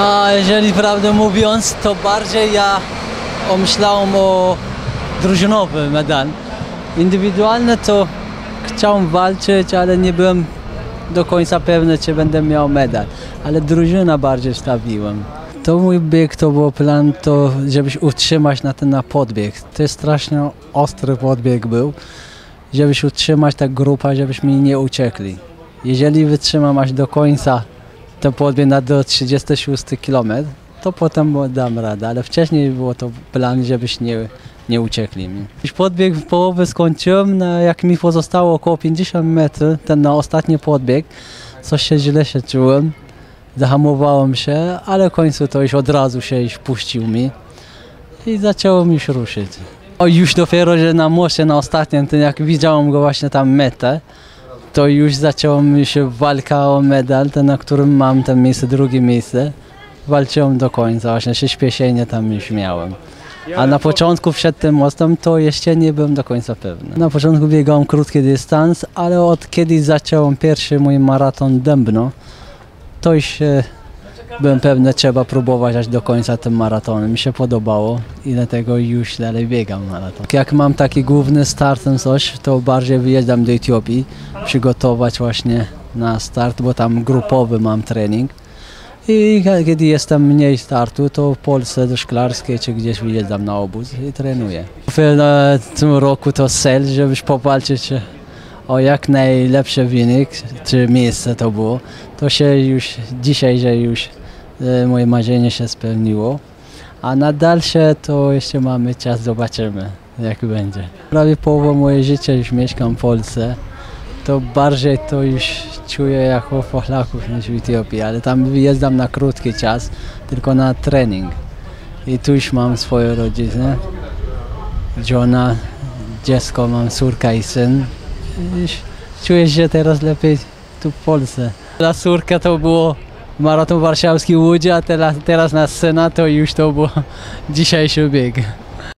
A jeżeli prawdę mówiąc, to bardziej ja omyślałem o drużynowy medal. Indywidualne to chciałem walczyć, ale nie byłem do końca pewny, czy będę miał medal. Ale drużyna bardziej stawiłem. To mój bieg to był plan, to żebyś utrzymać na ten na podbieg. To jest strasznie ostry podbieg był, żebyś utrzymać ta grupa, żebyśmy nie uciekli. Jeżeli wytrzymam aż do końca ten podbieg na do 36 km, to potem dam radę, ale wcześniej było to plan, żebyś nie, nie uciekli mi. Podbieg w połowie skończyłem, no, jak mi pozostało około 50 metrów, ten na ostatni podbieg, coś się źle się czułem, zahamowałem się, ale w końcu to już od razu się już puścił mi i zacząłem już ruszyć. O, już dopiero, że na moście na ostatnim, ten jak widziałem go właśnie tam metę, to już zaczęła mi się walka o medal, ten na którym mam ten miejsce, drugie miejsce. Walczyłem do końca, właśnie się śpieszenie tam już miałem. A na początku przed tym mostem to jeszcze nie byłem do końca pewny. Na początku biegałem krótki dystans, ale od kiedy zacząłem pierwszy mój maraton Dębno, to już byłem pewny, trzeba próbować aż do końca tym maratonem. Mi się podobało i dlatego już dalej biegam maraton. Jak mam taki główny start, ten coś, to bardziej wyjeżdżam do Etiopii, przygotować właśnie na start, bo tam grupowy mam trening. I kiedy jestem mniej startu, to w Polsce do Szklarskiej czy gdzieś wyjeżdżam na obóz i trenuję. W tym roku to cel, żeby powalczyć o jak najlepszy wynik, czy miejsce to było. To się już dzisiaj, że już moje marzenie się spełniło. A na dalsze to jeszcze mamy czas, zobaczymy jak będzie. Prawie połowę mojego życia już mieszkam w Polsce. To bardziej to już czuję jako Polaków niż w Etiopii, ale tam wyjeżdżam na krótki czas, tylko na trening. I tu już mam swoje rodziny. Żona, dziecko, mam córka i syn. I czuję się teraz lepiej tu w Polsce. Dla córka to było maraton warszawski Łódź, a teraz, teraz na syna to już to było dzisiejszy bieg.